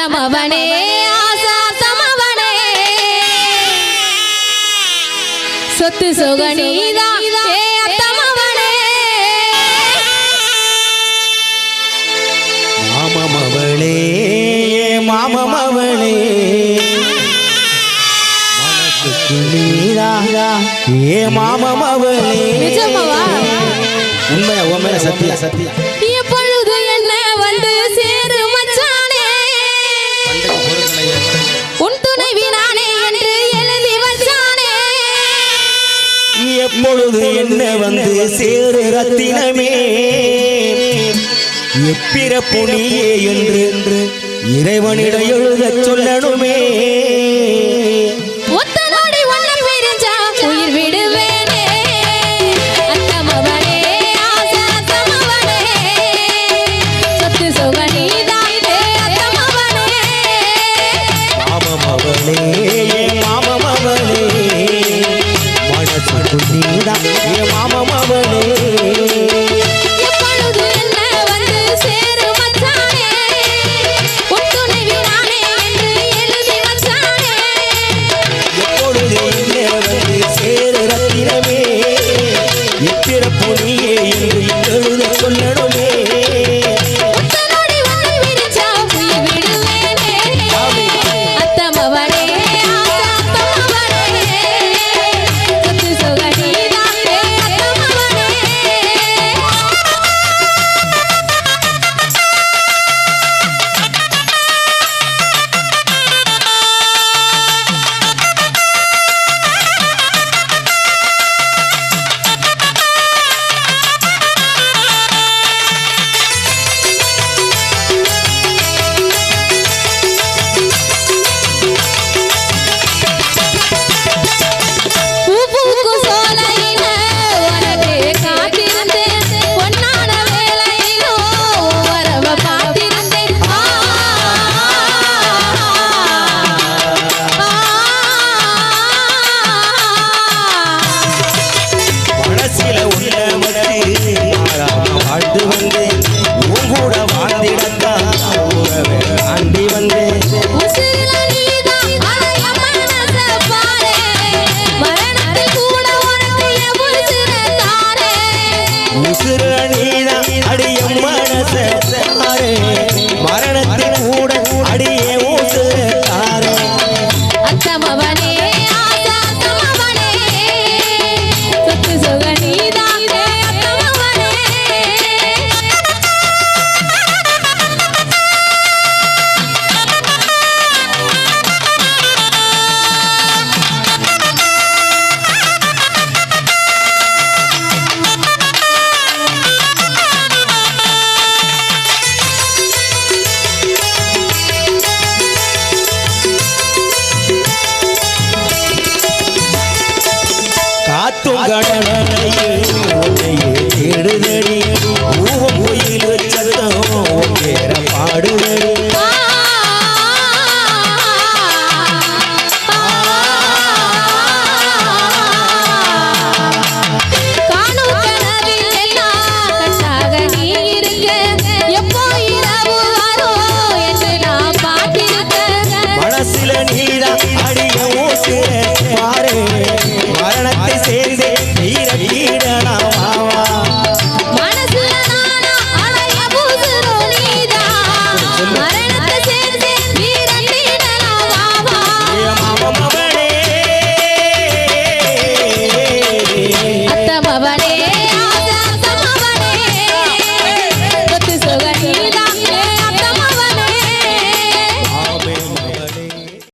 தமவனே ஆசா தமவனே சொத்து சுகநீதா தமவனே மாமமவளே மாமமவளே. ஏ மாமமவளே. நிஜமாவா? உண்மையா உண்மையா சத்தியா சத்தியா. எப்பொழுது என்ன வந்து சேரு ரத்தினமே? எப்பிறப்பு புனியே என்று இறைவனிடம் எழுத சொல்லணுமே? Tony. கடனரையே உன்னையே தேடுதடி பூவம் கோயில் சத்தம் பேர